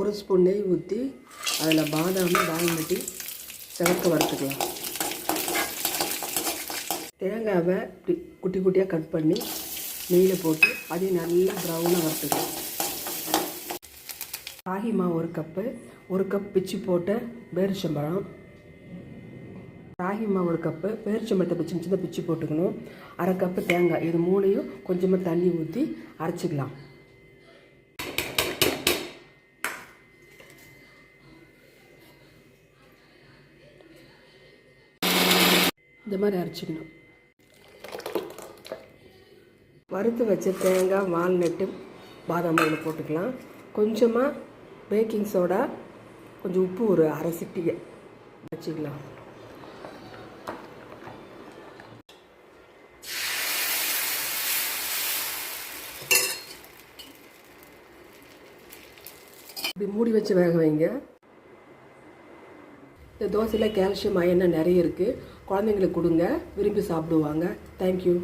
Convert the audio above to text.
ஒரு ஸ்பூன் நெய் ஊற்றி அதில் பாதாம் வால்நட்டி சிவக்க வறுத்துக்கலாம். தேங்காவை இப்படி குட்டி குட்டியாக கட் பண்ணி நெய்யில் போட்டு அதையும் நல்லா ப்ரௌனாக வறுத்துக்கலாம். ராகி மாவு ஒரு கப்பு ஒரு கப் பிச்சு போட்ட பேரிச்சம்பழம். ராகி மாவு ஒரு கப்பு பேரிச்சம்பழத்தை பிச்சு சின்ன பிச்சு போட்டுக்கணும். அரை கப்பு தேங்காய் இது மூணையும் கொஞ்சமாக தண்ணி ஊற்றி அரைச்சிக்கலாம். இந்த மாதிரி அரைச்சிக்கணும். வறுத்து வச்ச தேங்காய் வால்நட்டு பாதாம் இதில் போட்டுக்கலாம். கொஞ்சமாக பேக்கிங் சோடா கொஞ்சம் உப்பு ஒரு அரை சிட்டிகை வச்சுக்கலாம். இப்படி மூடி வச்சு வேக வைங்க. இந்த தோசையில் கால்சியம் அயன் நிறைய இருக்குது குழந்தைங்களுக்கு கொடுங்க. விரும்பி சாப்பிடுவாங்க. தேங்க்யூ